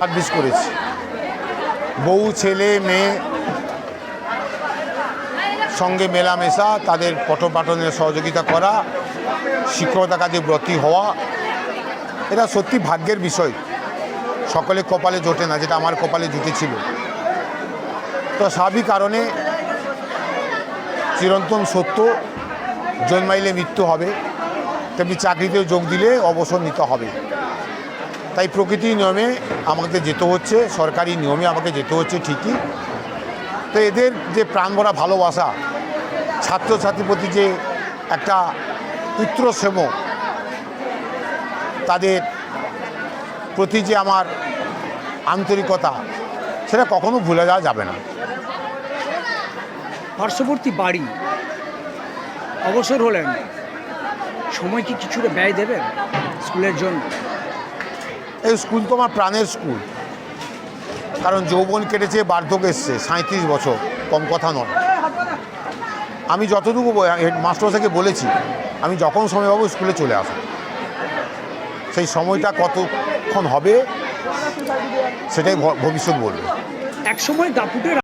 Service বউ, ছেলে, মেয়ে, সঙ্গে মেলামেশা, তাদের পঠপাঠনের সহযোগিতা করা শিক্ষকতা কাজে ব্রতী হওয়া, এটা সত্যি ভাগ্যের বিষয়। সকলে কপালে জোটে না, যেটা আমার কপালে জুটেছিল তো স্বাভাবিক কারণে চিরন্তন সত্য, জন্মাইলে মৃত্যু হবে। তেমনি চাকরিতেও যোগ দিলে অবসর নিতে হবে। তাই প্রকৃতির নিয়মে আমাকে যেতে হচ্ছে, সরকারি নিয়মে আমাকে যেতে হচ্ছে ঠিকই। তো এদের যে প্রাণ ভরা ভালোবাসা ছাত্রছাত্রীর প্রতি যে একটা পুত্র সেম তাদের প্রতি যে আমার আন্তরিকতা সেটা কখনো ভুলে যাওয়া যাবে না। পার্শ্ববর্তী বাড়ি অবসর হলেন। সময় কি কিছুটা ব্যয় দেবেন স্কুলের জন্য? এই স্কুল তো আমার প্রাণের স্কুল। কারণ যৌবন কেটেছে বার্ধক্য এসছে সাঁত্রিশ বছর কম কথা নয়। আমি যতটুকু হেডমাস্টারসাকে বলেছি আমি যখন সময় পাবো স্কুলে চলে আসব। সেই সময়টা কতক্ষণ হবে সেটাই ভবিষ্যৎ বলবে। একসময় দাপুটের